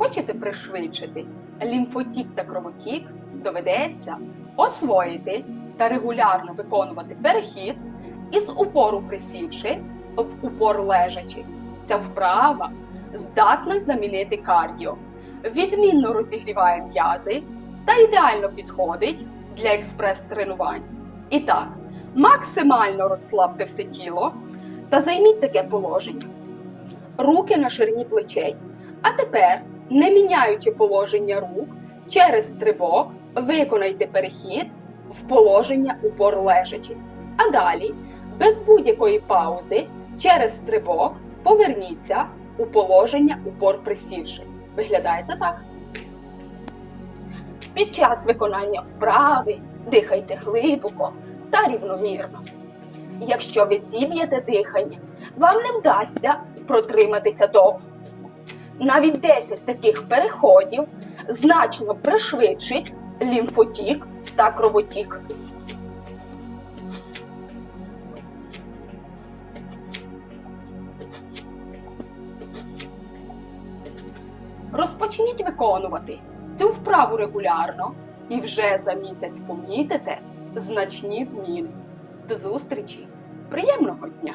Хочете пришвидшити лімфотік та кровотік, доведеться освоїти та регулярно виконувати перехід із упору присівши в упор лежачи. Ця вправа здатна замінити кардіо, відмінно розігріває м'язи та ідеально підходить для експрес-тренувань. І так, максимально розслабте все тіло та займіть таке положення. Руки на ширині плечей. А тепер, не міняючи положення рук, через стрибок виконайте перехід в положення упор лежачи. А далі, без будь-якої паузи, через стрибок поверніться у положення упор присівши. Виглядає це так. Під час виконання вправи дихайте глибоко та рівномірно. Якщо ви зіб'єте дихання, вам не вдасться протриматися довго. Навіть 10 таких переходів значно пришвидшить лімфотік та кровотік. Розпочніть виконувати цю вправу регулярно і вже за місяць помітите значні зміни. До зустрічі! Приємного дня!